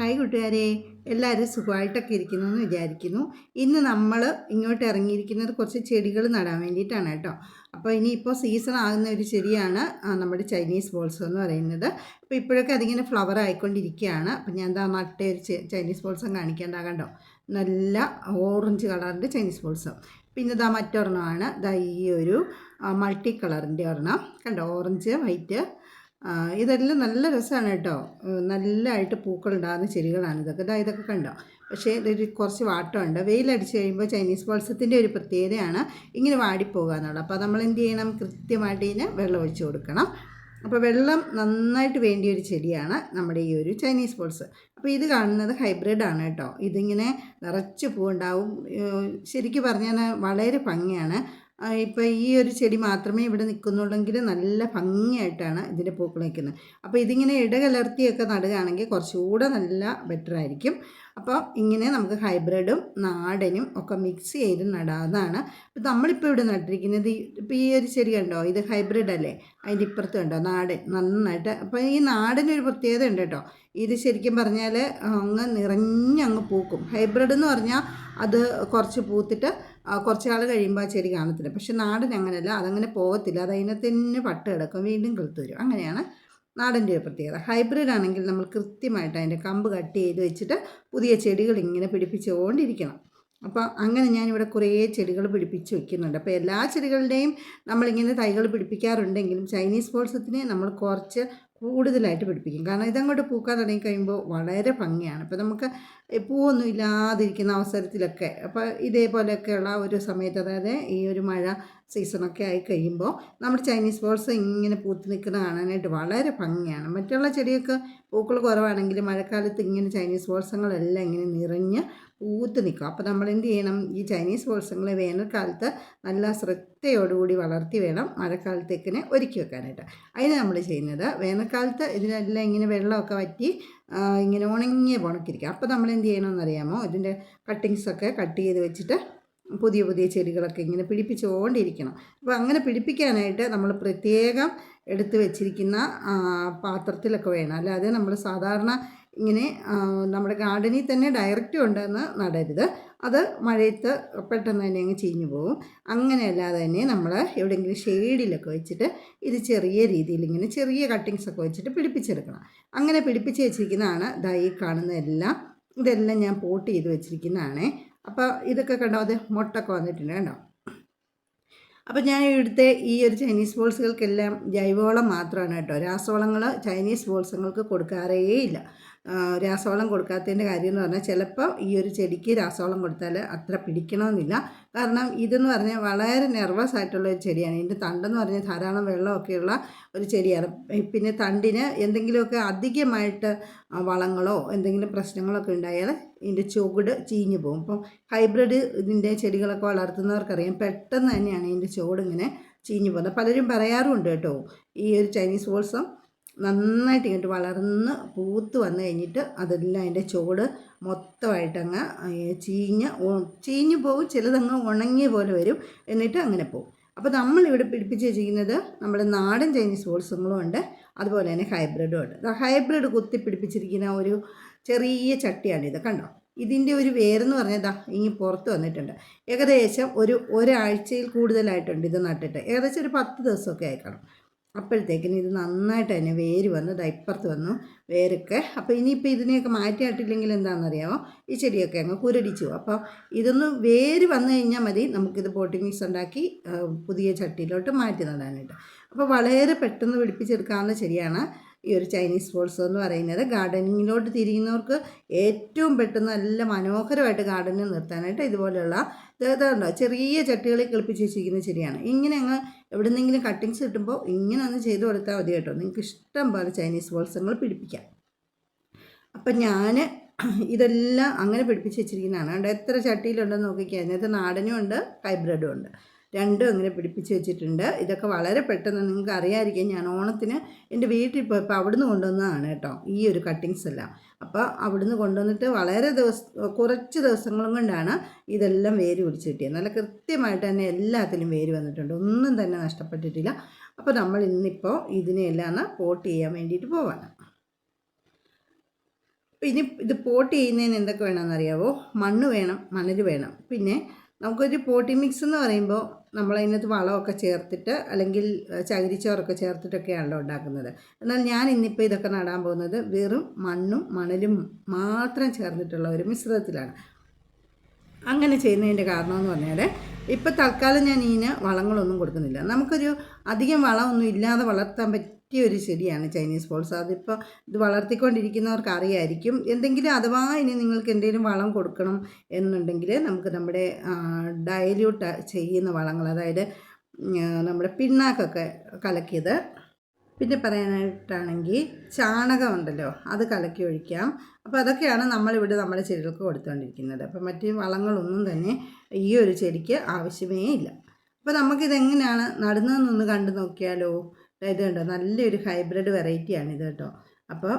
Hi കൂട്ടുകാരെ എല്ലാവരും സുഖമായിട്ടൊക്കെ ഇരിക്കുന്നു എന്ന് വിചാരിക്കുന്നു. ഇന്ന് നമ്മൾ ഇങ്ങോട്ട് ഇറങ്ങിയിരിക്കുന്നത് കുറച്ച് ചെടികൾ നടാൻ വേണ്ടിയിട്ടാണ് കേട്ടോ. അപ്പോൾ ഇനിയിപ്പോൾ സീസൺ ആകുന്ന ഒരു ചെടിയാണ് നമ്മുടെ ചൈനീസ് ബോൾസ് എന്ന് പറയുന്നത്. അപ്പോൾ ഇപ്പോഴൊക്കെ അതിങ്ങനെ ഫ്ലവർ ആയിക്കൊണ്ടിരിക്കുകയാണ്. അപ്പോൾ ഞാൻ എന്താ നട്ട ഒരു ചൈനീസ് ബോൾസും കാണിക്കേണ്ട കണ്ടോ? നല്ല ഓറഞ്ച് കളറിന്റെ ചൈനീസ് ബോൾസ് പിന്നെ ഇതാ മറ്റൊരെണ്ണമാണ്. ഇതാ ഈ ഒരു മൾട്ടി കളറിന്റെ ഒരെണ്ണം. കണ്ടോ? ഓറഞ്ച് വൈറ്റ് ഇതെല്ലാം നല്ല രസമാണ് കേട്ടോ. നല്ലതായിട്ട് പൂക്കളുണ്ടാകുന്ന ചെടികളാണ് ഇതൊക്കെ. ഇതാ ഇതൊക്കെ കണ്ടോ? പക്ഷേ ഇതൊരു കുറച്ച് വാട്ടമുണ്ട്. വെയിലടിച്ച് കഴിയുമ്പോൾ ചൈനീസ് ബോൾസത്തിന്റെ ഒരു പ്രത്യേകതയാണ് ഇങ്ങനെ വാടിപ്പോകുക എന്നുള്ളത്. അപ്പോൾ നമ്മൾ എന്ത് ചെയ്യണം? കൃത്യമായിട്ട് ഇതിന് വെള്ളം ഒഴിച്ച് കൊടുക്കണം. അപ്പോൾ വെള്ളം നന്നായിട്ട് വേണ്ടിയ ഒരു ചെടിയാണ് നമ്മുടെ ഈ ഒരു ചൈനീസ് ബോൾസ് അപ്പോൾ ഇത് കാണുന്നത് ഹൈബ്രിഡ് ആണ് കേട്ടോ. ഇതിങ്ങനെ നിറച്ച് പൂവുണ്ടാവും. ശരിക്കും പറഞ്ഞാൽ വളരെ ഭംഗിയാണ്. ഇപ്പോൾ ഈ ഒരു ചെടി മാത്രമേ ഇവിടെ നിൽക്കുന്നുള്ളെങ്കിൽ നല്ല ഭംഗിയായിട്ടാണ് ഇതിന്റെ പൂക്കൾ നിൽക്കുന്നത്. അപ്പോൾ ഇതിങ്ങനെ ഇടകലർത്തിയൊക്കെ നടുകയാണെങ്കിൽ കുറച്ചുകൂടെ നല്ല ബെറ്റർ ആയിരിക്കും. അപ്പോൾ ഇങ്ങനെ നമുക്ക് ഹൈബ്രിഡും നാടനും ഒക്കെ മിക്സ് ചെയ്ത് നടാവുന്നതാണ്. അപ്പോൾ നമ്മളിപ്പോൾ ഇവിടെ നട്ടിരിക്കുന്നത് ഇപ്പോൾ ഈ ഒരു ചെടി കണ്ടോ? ഇത് ഹൈബ്രിഡ് അല്ലേ? അതിന്റെ ഇപ്പുറത്ത് കണ്ടോ? നാടൻ നന്നായിട്ട്. അപ്പോൾ ഈ നാടനൊരു പ്രത്യേകത ഉണ്ട് കേട്ടോ. ഇത് ശരിക്കും പറഞ്ഞാൽ അങ്ങ് നിറഞ്ഞങ്ങ് പൂക്കും. ഹൈബ്രിഡ് എന്ന് പറഞ്ഞാൽ അത് കുറച്ച് പൂത്തിട്ട് കുറച്ച് നാൾ കഴിയുമ്പോൾ ആ ചെടി കാണത്തില്ല. പക്ഷെ നാടൻ അങ്ങനെയല്ല അതങ്ങനെ പോകത്തില്ല. അത് അതിനെ തന്നെ പട്ട് കിടക്കും വീണ്ടും കിളുത്ത് വരും. അങ്ങനെയാണ് നാടന്റെ ഒരു പ്രത്യേകത. ഹൈബ്രിഡ് ആണെങ്കിൽ നമ്മൾ കൃത്യമായിട്ട് അതിന്റെ കമ്പ് കട്ട് ചെയ്ത് വെച്ചിട്ട് പുതിയ ചെടികൾ ഇങ്ങനെ പിടിപ്പിച്ചുകൊണ്ടിരിക്കണം. അപ്പോൾ അങ്ങനെ ഞാനിവിടെ കുറേ ചെടികൾ പിടിപ്പിച്ച് വെക്കുന്നുണ്ട്. അപ്പോൾ എല്ലാ ചെടികളുടെയും നമ്മളിങ്ങനെ തൈകൾ പിടിപ്പിക്കാറുണ്ടെങ്കിലും ചൈനീസ് ബോൾസത്തിന് നമ്മൾ കുറച്ച് കൂടുതലായിട്ട് പിടിപ്പിക്കും കാരണം ഇതങ്ങോട്ട് പൂക്കാൻ തുടങ്ങി കഴിയുമ്പോൾ വളരെ ഭംഗിയാണ്. അപ്പോൾ നമുക്ക് പൂവൊന്നും ഇല്ലാതിരിക്കുന്ന അവസരത്തിലൊക്കെ അപ്പോൾ ഇതേപോലെയൊക്കെയുള്ള ഒരു സമയത്ത് അതായത് ഈ ഒരു മഴ സീസണൊക്കെ ആയി കഴിയുമ്പോൾ നമ്മുടെ ചൈനീസ് ബോൾസ് ഇങ്ങനെ പൂത്ത് നിൽക്കുന്നത് കാണാനായിട്ട് വളരെ ഭംഗിയാണ്. മറ്റുള്ള ചെടിയൊക്കെ പൂക്കൾ കുറവാണെങ്കിൽ മഴക്കാലത്ത് ഇങ്ങനെ ചൈനീസ് ബോൾസങ്ങളെല്ലാം ഇങ്ങനെ നിറഞ്ഞ് പൂത്ത് നിൽക്കും. അപ്പോൾ നമ്മൾ എന്ത് ചെയ്യണം? ഈ ചൈനീസ് ബോൾസങ്ങളെ വേനൽക്കാലത്ത് നല്ല ശ്രദ്ധയോടുകൂടി വളർത്തി വേണം മഴക്കാലത്തേക്കിനെ ഒരുക്കി വെക്കാനായിട്ട്. അതിന് നമ്മൾ ചെയ്യുന്നത് വേനൽക്കാലത്ത് ഇതിനെല്ലാം ഇങ്ങനെ വെള്ളമൊക്കെ വറ്റി ഇങ്ങനെ ഉണങ്ങിയ ഉണക്കിരിക്കുക അപ്പോൾ നമ്മൾ എന്ത് ചെയ്യണമെന്നറിയാമോ ഇതിന്റെ കട്ടിങ്സൊക്കെ കട്ട് ചെയ്ത് വെച്ചിട്ട് പുതിയ പുതിയ ചെടികളൊക്കെ ഇങ്ങനെ പിടിപ്പിച്ചുകൊണ്ടിരിക്കണം. അപ്പോൾ അങ്ങനെ പിടിപ്പിക്കാനായിട്ട് നമ്മൾ പ്രത്യേകം എടുത്ത് വെച്ചിരിക്കുന്ന പാത്രത്തിലൊക്കെ വേണം. അല്ലാതെ നമ്മൾ സാധാരണ ഇങ്ങനെ നമ്മുടെ ഗാർഡനിൽ തന്നെ ഡയറക്റ്റ് കൊണ്ടുവന്ന് നടരുത്. അത് മഴയത്ത് പെട്ടെന്ന് തന്നെ അങ്ങ് ചീഞ്ഞു പോകും അങ്ങനെയല്ലാതെ തന്നെ നമ്മൾ എവിടെയെങ്കിലും ഷെയ്ഡിലൊക്കെ വെച്ചിട്ട് ഇത് ചെറിയ രീതിയിൽ ഇങ്ങനെ ചെറിയ കട്ടിങ്സ് ഒക്കെ വെച്ചിട്ട് പിടിപ്പിച്ചെടുക്കണം. അങ്ങനെ പിടിപ്പിച്ച് വെച്ചിരിക്കുന്നതാണ് ദാ കാണുന്നതെല്ലാം ഇതെല്ലാം ഞാൻ പോട്ട് ചെയ്ത് വെച്ചിരിക്കുന്നതാണേ. അപ്പോൾ ഇതൊക്കെ കണ്ടോ? അത് മുട്ടൊക്കെ വന്നിട്ടുണ്ട് കണ്ടോ? അപ്പോൾ ഞാൻ ഇവിടുത്തെ ഈ ഒരു ചൈനീസ് ബോൾസുകൾക്കെല്ലാം ജൈവവളം മാത്രമാണ് കേട്ടോ. രാസവളങ്ങൾ ചൈനീസ് ബോൾസുകൾക്ക് കൊടുക്കാറേ ഇല്ല രാസവളം കൊടുക്കാത്തതിന്റെ കാര്യം എന്ന് പറഞ്ഞാൽ ചിലപ്പോൾ ഈ ഒരു ചെടിക്ക് രാസവളം കൊടുത്താൽ അത്ര പിടിക്കണമെന്നില്ല. കാരണം ഇതെന്ന് പറഞ്ഞാൽ വളരെ നെർവസ് ആയിട്ടുള്ള ഒരു ചെടിയാണ്. ഇതിന്റെ തണ്ടെന്ന് പറഞ്ഞാൽ ധാരാളം വെള്ളമൊക്കെയുള്ള ഒരു ചെടിയാണ്. പിന്നെ തണ്ടിന് എന്തെങ്കിലുമൊക്കെ അധികമായിട്ട് വളങ്ങളോ എന്തെങ്കിലും പ്രശ്നങ്ങളൊക്കെ ഉണ്ടായാൽ ഇതിന്റെ ചുവട് ചീഞ്ഞു പോകും. അപ്പം ഹൈബ്രിഡ് ഇതിന്റെ ചെടികളൊക്കെ വളർത്തുന്നവർക്കറിയാം. പെട്ടെന്ന് തന്നെയാണ് ഇതിന്റെ ചുവട് ഇങ്ങനെ ചീഞ്ഞു പോകുന്നത്. പലരും പറയാറുമുണ്ട് കേട്ടോ ഈ ഒരു ചൈനീസ് ബോൾസം നന്നായിട്ട് ഇങ്ങോട്ട് വളർന്ന് പൂത്ത് വന്നു കഴിഞ്ഞിട്ട് അതെല്ലാം അതിന്റെ ചുവട് മൊത്തമായിട്ടങ്ങ് ചീഞ്ഞ് ചീഞ്ഞ് പോകും ചിലതങ്ങ് ഉണങ്ങിയ പോലെ വരും എന്നിട്ട് അങ്ങനെ പോകും അപ്പോൾ നമ്മളിവിടെ പിടിപ്പിച്ച് വെച്ചിരിക്കുന്നത് നമ്മുടെ നാടൻ ചൈനീസ് ബോൾസുകളും ഉണ്ട് അതുപോലെ തന്നെ ഹൈബ്രിഡും ഉണ്ട്. ഹൈബ്രിഡ് കുത്തി പിടിപ്പിച്ചിരിക്കുന്ന ഒരു ചെറിയ ചട്ടിയാണിത് കണ്ടോ? ഇതിന്റെ ഒരു വേരെന്ന് പറഞ്ഞാൽ ദാ ഇങ്ങ് പുറത്ത് വന്നിട്ടുണ്ട്. ഏകദേശം ഒരു ഒരാഴ്ചയിൽ കൂടുതലായിട്ടുണ്ട് ഇത് നട്ടിട്ട്. ഏകദേശം ഒരു പത്ത് ദിവസമൊക്കെ ആയിക്കണം അപ്പോഴത്തേക്കിന് ഇത് നന്നായിട്ട് തന്നെ വേര് വന്ന് ഇപ്പുറത്ത് വന്നു വേരൊക്കെ. അപ്പോൾ ഇനിയിപ്പോൾ ഇതിനെയൊക്കെ മാറ്റിയിട്ടില്ലെങ്കിൽ എന്താണെന്നറിയാമോ? ഈ ചെടിയൊക്കെ അങ്ങ് കുരടിച്ചു. അപ്പോൾ ഇതൊന്ന് വേര് വന്നു കഴിഞ്ഞാൽ മതി. നമുക്കിത് പോട്ടി മിക്സ് ഉണ്ടാക്കി പുതിയ ചട്ടിയിലോട്ട് മാറ്റി നടാനായിട്ട്. അപ്പോൾ വളരെ പെട്ടെന്ന് പിടിപ്പിച്ചെടുക്കാവുന്ന ചെടിയാണ് ഈ ഒരു ചൈനീസ് ഫോൾസ് എന്ന് പറയുന്നത്. ഗാർഡനിങ്ങിലോട്ട് തിരിയുന്നവർക്ക് ഏറ്റവും പെട്ടെന്ന് നല്ല മനോഹരമായിട്ട് ഗാർഡനിൽ നിർത്താനായിട്ട് ഇതുപോലെയുള്ള ഇതുണ്ടോ? ചെറിയ ചട്ടികളിൽ കിളിപ്പിച്ച് വെച്ചിരിക്കുന്ന ചെടിയാണ്. ഇങ്ങനെ അങ്ങ് എവിടെന്നെങ്കിലും കട്ടിങ്സ് കിട്ടുമ്പോൾ ഇങ്ങനെ ഒന്ന് ചെയ്ത് കൊടുത്താൽ മതി കേട്ടോ. നിങ്ങൾക്ക് ഇഷ്ടം പോലെ ചൈനീസ് ബോൾസങ്ങൾ പിടിപ്പിക്കാം. അപ്പം ഞാൻ ഇതെല്ലാം അങ്ങനെ പിടിപ്പിച്ച് വെച്ചിരിക്കുന്നതാണ്. അതുകൊണ്ട് എത്ര ചട്ടിയിലുണ്ടെന്ന് നോക്കിക്കുക അതിനകത്ത് നാടനും ഉണ്ട് ഹൈബ്രിഡും ഉണ്ട്. രണ്ടും അങ്ങനെ പിടിപ്പിച്ച് വെച്ചിട്ടുണ്ട്. ഇതൊക്കെ വളരെ പെട്ടെന്ന് നിങ്ങൾക്ക് അറിയാതിരിക്കും ഞാൻ ഓണത്തിന് എന്റെ വീട്ടിൽ പോയപ്പോൾ അവിടുന്ന് കൊണ്ടുവന്നതാണ് കേട്ടോ ഈ ഒരു കട്ടിങ്സ് എല്ലാം. അപ്പോൾ അവിടുന്ന് കൊണ്ടുവന്നിട്ട് വളരെ ദിവസം കുറച്ച് ദിവസങ്ങളും കൊണ്ടാണ് ഇതെല്ലാം വേര് പിടിച്ച് കിട്ടിയത്. നല്ല കൃത്യമായിട്ട് തന്നെ എല്ലാത്തിലും വേര് വന്നിട്ടുണ്ട്. ഒന്നും തന്നെ നഷ്ടപ്പെട്ടിട്ടില്ല. അപ്പോൾ നമ്മൾ ഇന്നിപ്പോൾ ഇതിനെയെല്ലാം പോട്ട് ചെയ്യാൻ വേണ്ടിയിട്ട് പോവാണ്. ഇനി ഇത് പോട്ട് ചെയ്യുന്നതിന് എന്തൊക്കെ വേണമെന്നറിയാവോ? മണ്ണ് വേണം മണൽ വേണം. പിന്നെ നമുക്കൊരു പോട്ടി മിക്സ് എന്ന് പറയുമ്പോൾ നമ്മൾ അതിനകത്ത് വളമൊക്കെ ചേർത്തിട്ട് അല്ലെങ്കിൽ ചകിരിച്ചോറൊക്കെ ചേർത്തിട്ടൊക്കെയാണല്ലോ ഉണ്ടാക്കുന്നത്. എന്നാൽ ഞാൻ ഇന്നിപ്പോൾ ഇതൊക്കെ നടാൻ പോകുന്നത് വെറും മണ്ണും മണലും മാത്രം ചേർന്നിട്ടുള്ള ഒരു മിശ്രിതത്തിലാണ്. അങ്ങനെ ചെയ്യുന്നതിന്റെ കാരണം എന്ന് പറഞ്ഞാൽ ഇപ്പോൾ തൽക്കാലം ഞാൻ ഇതിന് വളങ്ങളൊന്നും കൊടുക്കുന്നില്ല. നമുക്കൊരു അധികം വളമൊന്നും ഇല്ലാതെ വളർത്താൻ പറ്റിയ ഒരു ചെടിയാണ് ചൈനീസ് ബോൾസ് അതിപ്പോൾ ഇത് വളർത്തിക്കൊണ്ടിരിക്കുന്നവർക്ക് അറിയായിരിക്കും എന്തെങ്കിലും അഥവാ ഇനി നിങ്ങൾക്ക് എന്തെങ്കിലും വളം കൊടുക്കണം എന്നുണ്ടെങ്കിൽ നമുക്ക് നമ്മുടെ ഡയല്യൂട്ട് ചെയ്യുന്ന വളങ്ങൾ അതായത് നമ്മുടെ പിണ്ണാക്കൊക്കെ കലക്കിയത്. പിന്നെ പറയാനായിട്ടാണെങ്കിൽ ചാണകം ഉണ്ടല്ലോ അത് കലക്കി ഒഴിക്കാം. അപ്പോൾ അതൊക്കെയാണ് നമ്മളിവിടെ നമ്മുടെ ചെടികൾക്ക് കൊടുത്തുകൊണ്ടിരിക്കുന്നത് അപ്പോൾ മറ്റ് വളങ്ങളൊന്നും തന്നെ ഈ ഒരു ചെടിക്ക് ആവശ്യമേ ഇല്ല. അപ്പോൾ നമുക്കിതെങ്ങനെയാണ് നടുന്നതെന്നൊന്ന് കണ്ടു നോക്കിയാലോ? ഇത് കണ്ടോ? നല്ലൊരു ഹൈബ്രിഡ് വെറൈറ്റിയാണ് ഇത് കേട്ടോ. അപ്പോൾ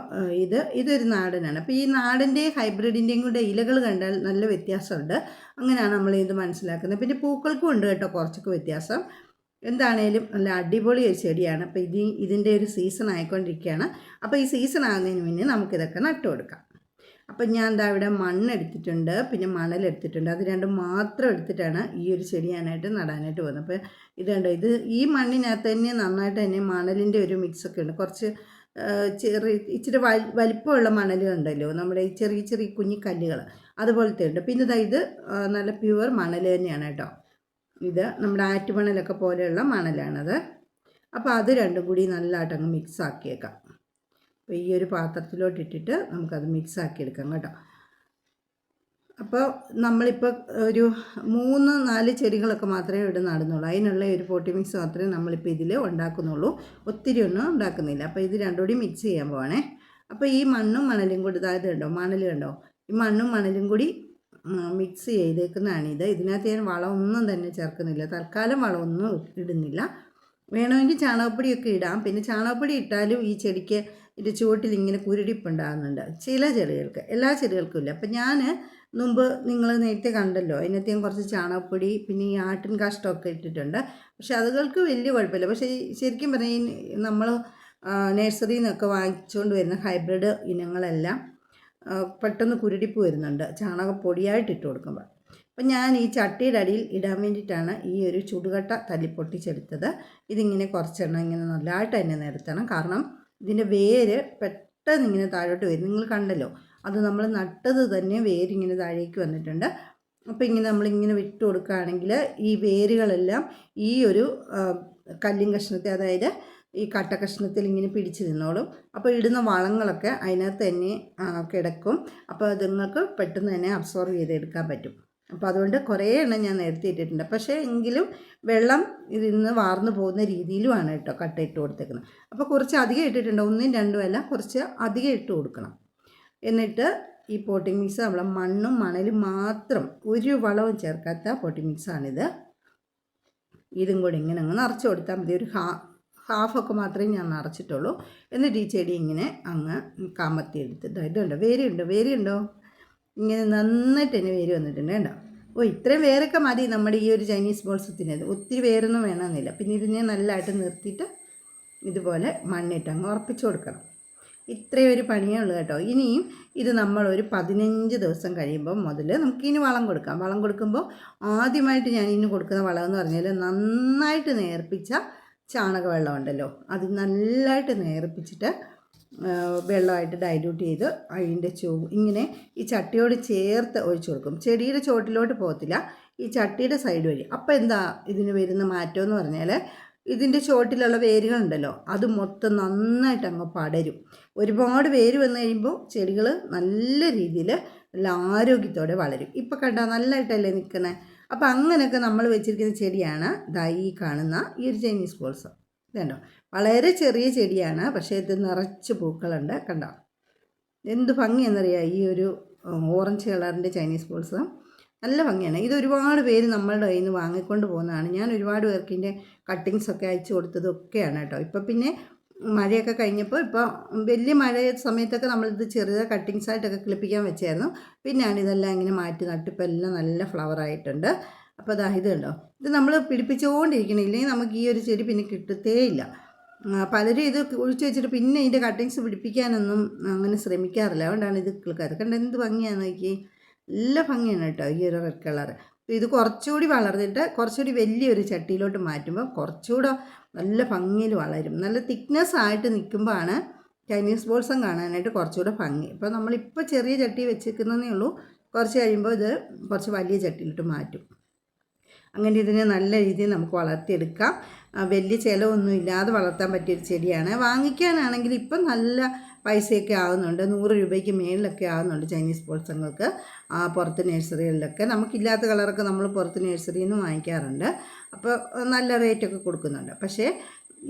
ഇത് ഇതൊരു നാടനാണ്. അപ്പോൾ ഈ നാടിന്റെയും ഹൈബ്രിഡിന്റെയും കൂടെ ഇലകൾ കണ്ടാൽ നല്ല വ്യത്യാസമുണ്ട്. അങ്ങനെയാണ് നമ്മൾ ഇത് മനസ്സിലാക്കുന്നത്. പിന്നെ പൂക്കൾക്കും ഉണ്ട് കേട്ടോ കുറച്ചൊക്കെ വ്യത്യാസം. എന്താണേലും നല്ല അടിപൊളി ഒരു ചെടിയാണ്. അപ്പോൾ ഇത് ഇതിന്റെ ഒരു സീസൺ ആയിക്കൊണ്ടിരിക്കുകയാണ്. അപ്പോൾ ഈ സീസൺ ആകുന്നതിന് മുന്നേ നമുക്കിതൊക്കെ നട്ടു കൊടുക്കാം. അപ്പം ഞാൻ എന്താ ഇവിടെ മണ്ണെടുത്തിട്ടുണ്ട് പിന്നെ മണലെടുത്തിട്ടുണ്ട്. അത് രണ്ടും മാത്രം എടുത്തിട്ടാണ് ഈ ഒരു ചെടിയാനായിട്ട് നടാനായിട്ട് പോകുന്നത്. അപ്പോൾ കണ്ടോ ഇത് ഈ മണ്ണിനകത്ത് തന്നെ നന്നായിട്ട് തന്നെ മണലിന്റെ ഒരു മിക്സ് ഒക്കെ ഉണ്ട്. കുറച്ച് ചെറിയ ഇച്ചിരി വലി വലിപ്പമുള്ള മണലുണ്ടല്ലോ നമ്മുടെ ഈ ചെറിയ ചെറിയ കുഞ്ഞി കല്ലുകൾ അതുപോലത്തെ ഉണ്ട്. പിന്നെ ഇതാ ഇത് നല്ല പ്യുവർ മണൽ തന്നെയാണ് കേട്ടോ. ഇത് നമ്മുടെ ആറ്റുമണലൊക്കെ പോലെയുള്ള മണലാണത്. അപ്പോൾ അത് രണ്ടും കൂടി നല്ലതായിട്ട് അങ്ങ് മിക്സ് ആക്കിയേക്കാം. ഈ ഒരു പാത്രത്തിലോട്ട് ഇട്ടിട്ട് നമുക്കത് മിക്സ് ആക്കിയെടുക്കാം കേട്ടോ. അപ്പോൾ നമ്മളിപ്പോൾ ഒരു മൂന്ന് നാല് ചെടികളൊക്കെ മാത്രമേ ഇവിടെ നടുന്നുള്ളൂ. അതിനുള്ള ഒരു പോട്ടി മിക്സ് മാത്രമേ നമ്മളിപ്പോൾ ഇതിൽ ഉണ്ടാക്കുന്നുള്ളൂ. ഒത്തിരി ഒന്നും ഉണ്ടാക്കുന്നില്ല. അപ്പോൾ ഇത് രണ്ടും കൂടി മിക്സ് ചെയ്യാൻ പോവാണേ. അപ്പോൾ ഈ മണ്ണും മണലും കൂടി താഴെ കണ്ടോ? മണൽ കണ്ടോ? ഈ മണ്ണും മണലും കൂടി മിക്സ് ചെയ്തേക്കുന്നതാണിത് ഇതിനകത്ത് ഞാൻ വളമൊന്നും തന്നെ ചേർക്കുന്നില്ല. തൽക്കാലം വളമൊന്നും ഇടുന്നില്ല. വേണമെങ്കിൽ ചാണകപ്പൊടിയൊക്കെ ഇടാം. പിന്നെ ചാണകപ്പൊടി ഇട്ടാലും ഈ ചെടിക്ക് ഇതിന്റെ ചുവട്ടിൽ ഇങ്ങനെ കുരുടിപ്പുണ്ടാകുന്നുണ്ട്. ചില ചെടികൾക്ക് എല്ലാ ചെടികൾക്കും ഇല്ല. അപ്പം ഞാൻ മുമ്പ് നിങ്ങൾ നേരത്തെ കണ്ടല്ലോ അതിനകത്ത് ഞാൻ കുറച്ച് ചാണകപ്പൊടി പിന്നെ ഈ ആട്ടിൻ കാഷ്ടമൊക്കെ ഇട്ടിട്ടുണ്ട്. പക്ഷെ അതുകൾക്ക് വലിയ കുഴപ്പമില്ല. പക്ഷേ ശരിക്കും പറഞ്ഞാൽ നമ്മൾ നഴ്സറിയിൽ നിന്നൊക്കെ വാങ്ങിച്ചുകൊണ്ട് വരുന്ന ഹൈബ്രിഡ് ഇനങ്ങളെല്ലാം പെട്ടെന്ന് കുരുടിപ്പ് വരുന്നുണ്ട്. ചാണകപ്പൊടിയായിട്ട് ഇട്ട് കൊടുക്കുമ്പോൾ. അപ്പം ഞാൻ ഈ ചട്ടിയുടെ അടിയിൽ ഇടാൻ വേണ്ടിയിട്ടാണ് ഈ ഒരു ചുടുകട്ട തല്ലി പൊട്ടിച്ചെടുത്തത്. ഇതിങ്ങനെ കുറച്ചെണ്ണം ഇങ്ങനെ നല്ലതായിട്ട് തന്നെ നിരത്തണം കാരണം ഇതിന്റെ വേര് പെട്ടെന്ന് ഇങ്ങനെ താഴോട്ട് വരും. നിങ്ങൾ കണ്ടല്ലോ അത് നമ്മൾ നട്ടത് തന്നെ വേരിങ്ങനെ താഴേക്ക് വന്നിട്ടുണ്ട്. അപ്പോൾ ഇങ്ങനെ നമ്മളിങ്ങനെ വിട്ട് കൊടുക്കുകയാണെങ്കിൽ ഈ വേരുകളെല്ലാം ഈ ഒരു കല്ലിൻ കഷ്ണത്തെ അതായത് ഈ കട്ട കഷ്ണത്തിൽ ഇങ്ങനെ പിടിച്ച് നിന്നോളും. അപ്പോൾ ഇടുന്ന വളങ്ങളൊക്കെ അതിനകത്ത് തന്നെ കിടക്കും. അപ്പോൾ നിങ്ങൾക്ക് പെട്ടെന്ന് തന്നെ അബ്സോർവ് ചെയ്തെടുക്കാൻ പറ്റും. അപ്പോൾ അതുകൊണ്ട് കുറേ എണ്ണം ഞാൻ നേരത്തെ ഇട്ടിട്ടുണ്ട്. പക്ഷേ എങ്കിലും വെള്ളം ഇതിൽ നിന്ന് വാർന്നു പോകുന്ന രീതിയിലുമാണ് കേട്ടോ കട്ട ഇട്ട് കൊടുത്തേക്കുന്നത്. അപ്പോൾ കുറച്ച് അധികം ഇട്ടിട്ടുണ്ട്. ഒന്നും രണ്ടും അല്ല കുറച്ച് അധികം ഇട്ട് കൊടുക്കണം. എന്നിട്ട് ഈ പോട്ടിംഗ് മിക്സ് നമ്മൾ മണ്ണും മണലും മാത്രം ഒരു വളവും ചേർക്കാത്ത പോട്ടിംഗ് മിക്സാണിത് ഇതും കൂടി ഇങ്ങനെ അങ്ങ് നിറച്ച് കൊടുത്താൽ മതി. ഒരു ഹാ ഹാഫൊക്കെ മാത്രമേ ഞാൻ നിറച്ചിട്ടുള്ളൂ. എന്നിട്ട് ഈ ചെടി ഇങ്ങനെ അങ്ങ് കമത്തി എടുത്തിട്ട് ഇതുണ്ടോ? വേരുണ്ടോ? വേരുണ്ടോ? ഇങ്ങനെ നന്നായിട്ട് തന്നെ വേര് വന്നിട്ടുണ്ട്. കേട്ടോ ഓ ഇത്രയും വേരൊക്കെ മതി നമ്മുടെ ഈ ഒരു ചൈനീസ് ബോൾസത്തിനത് ഒത്തിരി വേരൊന്നും വേണമെന്നില്ല. പിന്നെ ഇതിനെ നല്ലതായിട്ട് നിർത്തിയിട്ട് ഇതുപോലെ മണ്ണിട്ട് അങ്ങ് ഉറപ്പിച്ചു കൊടുക്കണം. ഇത്രയും ഒരു പണിയേ ഉള്ളൂ കേട്ടോ. ഇനിയും ഇത് നമ്മൾ ഒരു പതിനഞ്ച് ദിവസം കഴിയുമ്പോൾ മുതൽ നമുക്കിനി വളം കൊടുക്കാം. വളം കൊടുക്കുമ്പോൾ ആദ്യമായിട്ട് ഞാൻ ഇനി കൊടുക്കുന്ന വളം എന്ന് പറഞ്ഞാൽ നന്നായിട്ട് നേർപ്പിച്ച ചാണകവെള്ളം ഉണ്ടല്ലോ. അത് നല്ലതായിട്ട് നേർപ്പിച്ചിട്ട് വെള്ളമായിട്ട് ഡൈല്യൂട്ട് ചെയ്ത് അതിന്റെ ചോ ഇങ്ങനെ ഈ ചട്ടിയോട് ചേർത്ത് ഒഴിച്ചു കൊടുക്കും. ചെടിയുടെ ചോട്ടിലോട്ട് പോകത്തില്ല. ഈ ചട്ടിയുടെ സൈഡ് വഴി. അപ്പോൾ എന്താ ഇതിന് വരുന്ന മാറ്റം എന്ന് പറഞ്ഞാൽ ഇതിന്റെ ചോട്ടിലുള്ള വേരുകളുണ്ടല്ലോ അത് മൊത്തം നന്നായിട്ട് അങ്ങ് പടരും. ഒരുപാട് വേര് വന്നു കഴിയുമ്പോൾ ചെടികൾ നല്ല രീതിയിൽ നല്ല ആരോഗ്യത്തോടെ വളരും. ഇപ്പം കണ്ടാൽ നല്ലതായിട്ടല്ലേ നിൽക്കുന്നത് അപ്പോൾ അങ്ങനെയൊക്കെ നമ്മൾ വെച്ചിരിക്കുന്ന ചെടിയാണ് ദാ ഈ കാണുന്ന ഈ ഒരു ചൈനീസ് ബോൾസ് ഇതുണ്ടോ? വളരെ ചെറിയ ചെടിയാണ് പക്ഷേ ഇത് നിറച്ച് പൂക്കളുണ്ട് കണ്ടോ? എന്ത് ഭംഗിയെന്നറിയാം ഈ ഒരു ഓറഞ്ച് കളറിന്റെ ചൈനീസ് ബോൾസ്. നല്ല ഭംഗിയാണ്. ഇത് ഒരുപാട് പേര് നമ്മളുടെ കയ്യിൽ നിന്ന് വാങ്ങിക്കൊണ്ട് പോകുന്നതാണ്. ഞാൻ ഒരുപാട് പേർക്ക് ഇതിന്റെ കട്ടിങ്സൊക്കെ അയച്ചു കൊടുത്തതൊക്കെയാണ് കേട്ടോ. ഇപ്പോൾ പിന്നെ മഴയൊക്കെ കഴിഞ്ഞപ്പോൾ ഇപ്പോൾ വലിയ മഴ സമയത്തൊക്കെ നമ്മളിത് ചെറിയ കട്ടിങ്സ് ആയിട്ടൊക്കെ കിളിപ്പിക്കാൻ വെച്ചായിരുന്നു. പിന്നെയാണ് ഇതെല്ലാം ഇങ്ങനെ മാറ്റി നട്ടിപ്പോൾ എല്ലാം നല്ല ഫ്ലവർ ആയിട്ടുണ്ട്. അപ്പോൾ അതാ ഇത് ഇത് നമ്മൾ പിടിപ്പിച്ചുകൊണ്ടിരിക്കണം ഇല്ലെങ്കിൽ നമുക്ക് ഈ ഒരു ചെടി പിന്നെ കിട്ടത്തേ ഇല്ല പലരും ഇത് ഒഴിച്ചു വെച്ചിട്ട് പിന്നെ ഇതിന്റെ കട്ടിങ്സ് പിടിപ്പിക്കാനൊന്നും അങ്ങനെ ശ്രമിക്കാറില്ല. അതുകൊണ്ടാണ് ഇത് കിളക്കാറ് കണ്ട എന്ത് ഭംഗിയാണ് നോക്കി നല്ല ഭംഗിയാണ് കേട്ടോ ഈ ഒരു റെഡ് കളർ ഇത് കുറച്ചുകൂടി വളർന്നിട്ട് കുറച്ചുകൂടി വലിയൊരു ചട്ടിയിലോട്ട് മാറ്റുമ്പോൾ കുറച്ചുകൂടെ നല്ല ഭംഗിയിൽ വളരും. നല്ല തിക്നെസ് ആയിട്ട് നിൽക്കുമ്പോഴാണ് ചൈനീസ് ബോൾസം കാണാനായിട്ട് കുറച്ചുകൂടെ ഭംഗി. ഇപ്പോൾ നമ്മളിപ്പോൾ ചെറിയ ചട്ടി വെച്ചിരിക്കുന്നതേ ഉള്ളൂ. കുറച്ച് കഴിയുമ്പോൾ ഇത് കുറച്ച് വലിയ ചട്ടിയിലോട്ട് മാറ്റും. അങ്ങനെ ഇതിനെ നല്ല രീതിയിൽ നമുക്ക് വളർത്തിയെടുക്കാം. വലിയ ചിലവൊന്നും ഇല്ലാതെ വളർത്താൻ പറ്റിയൊരു ചെടിയാണ്. വാങ്ങിക്കാനാണെങ്കിൽ ഇപ്പം നല്ല പൈസയൊക്കെ ആകുന്നുണ്ട് നൂറ് രൂപയ്ക്ക് മേളിലൊക്കെ ആകുന്നുണ്ട് ചൈനീസ് പോൾസങ്ങൾക്ക് പുറത്ത് നഴ്സറികളിലൊക്കെ. നമുക്കില്ലാത്ത കളറൊക്കെ നമ്മൾ പുറത്ത് നഴ്സറിയിൽ നിന്ന് വാങ്ങിക്കാറുണ്ട്. അപ്പോൾ നല്ല റേറ്റൊക്കെ കൊടുക്കുന്നുണ്ട്. പക്ഷേ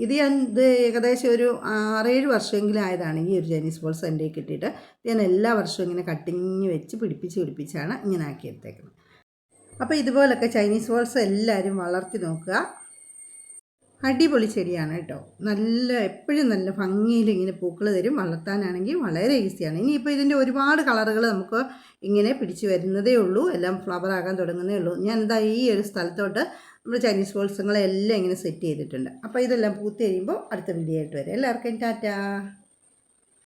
ഇത് ഞാൻ ഇത് ഏകദേശം ഒരു ആറേഴ് വർഷമെങ്കിലും ആയതാണ് ഈ ഒരു ചൈനീസ് ബോൾസ് എന്റെ കിട്ടിയിട്ട്. ഞാൻ എല്ലാ വർഷവും ഇങ്ങനെ കട്ടിങ് വെച്ച് പിടിപ്പിച്ച് പിടിപ്പിച്ചാണ് ഇങ്ങനെ ആക്കിയെടുത്തേക്കുന്നത്. അപ്പോൾ ഇതുപോലൊക്കെ ചൈനീസ് ബോൾസ് എല്ലാവരും വളർത്തി നോക്കുക. അടിപൊളി ചെടിയാണ് കേട്ടോ. നല്ല എപ്പോഴും നല്ല ഭംഗിയിൽ ഇങ്ങനെ പൂക്കൾ തരും. വളർത്താനാണെങ്കിൽ വളരെ ഈസിയാണ് ഇനിയിപ്പോൾ ഇതിന്റെ ഒരുപാട് കളറുകൾ നമുക്ക് ഇങ്ങനെ പിടിച്ചു വരുന്നതേ ഉള്ളൂ. എല്ലാം ഫ്ലവർ ആകാൻ തുടങ്ങുന്നേ ഉള്ളൂ. ഞാൻ എന്താ ഈ ഒരു സ്ഥലത്തോട്ട് നമ്മൾ ചൈനീസ് ബോൾസുകളെല്ലാം ഇങ്ങനെ സെറ്റ് ചെയ്തിട്ടുണ്ട്. അപ്പോൾ ഇതെല്ലാം പൂത്ത് കഴിയുമ്പോൾ അടുത്ത വീഡിയോ ആയിട്ട് വരാം. എല്ലാവർക്കും ടാറ്റാ.